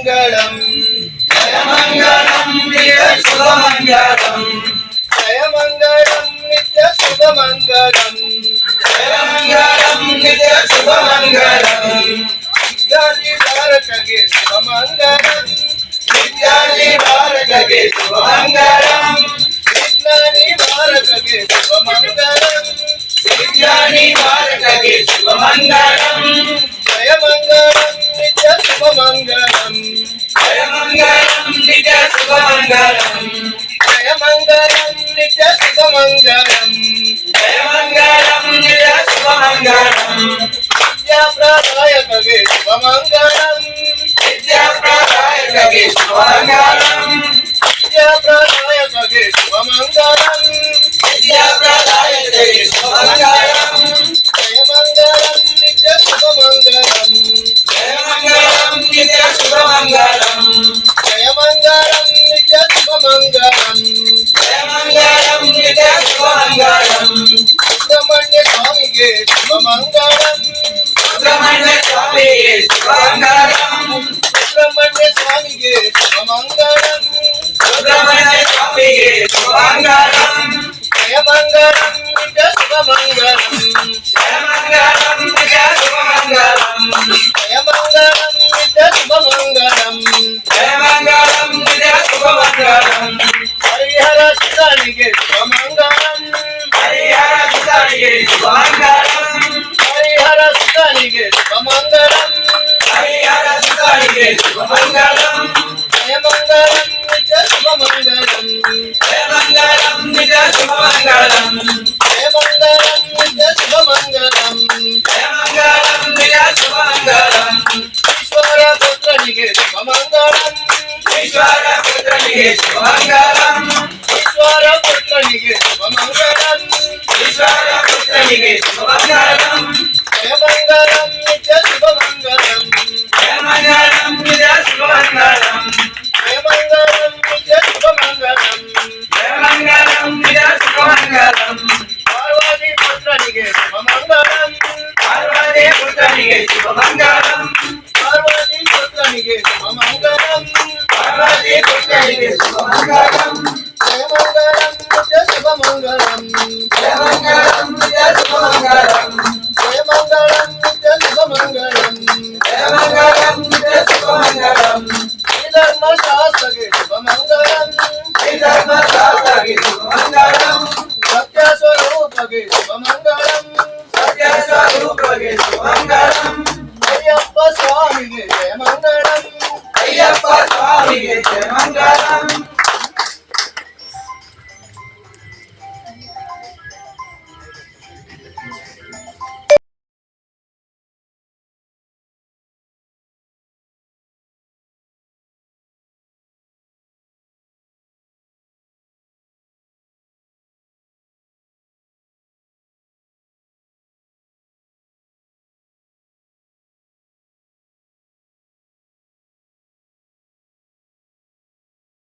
మంగళం. మంగళం నిత్య శుభమంగళం జయ మంగళం నిత్య శుభమంగళం. మంగళం నిత్య శుభమంగళం. విద్యార్థి భారతగే శుభమంగళం. విద్యార్థి భారతకి శుభమంగళం. విజ్ఞాని భారతగే శుభమంగళం. విద్యార్థి భారతకి శుభమంగళం. జయ మంగళం నిత్య శుభమంగళం జయ మంగళం నిత్య శుభమంగళం. జయ నిత్య శుభమంగళం శుభమంగళం. శుభమంగళం జయమంగళం నిత్య శుభమంగళం సుబ్రహ్మణ్య స్వామికి శుభమంగళం సుబ్రహ్మణ్య స్వామికి శుభమంగళం సుబ్రహ్మణ్య స్వామికి శుభమంగళం సుబ్రహ్మణ్య ఈశ్వర పుత్రునికి శుభమంగళం. ఈశ్వర పుత్రునికి శుభమంగళం. ఈశ్వర పుత్రునికి శుభమంగళం జయమంగళం నిత్య శుభమంగళం. జయమంగళం నిత్య శుభమంగళం. జయమంగళం నిత్య శుభమంగళం. జయమంగళం నిత్య శుభమంగళం. పార్వతీ పుత్రునికి శుభమంగళం. పార్వతీ పుత్రునికి శుభమంగళం. కృష్ణునికి సుమంగళం పార్వతీ కృష్ణునికి సుమంగళం శుభమంగళం నిత్య శుభమంగళం శుభమంగళం నిత్య శుభమంగళం శుభమంగళం నిత్య శుభమంగళం శుభమంగళం నిత్య శుభమంగళం ధర్మ శాస్త్రకి సత్య స్వరూపకి శుభమంగళం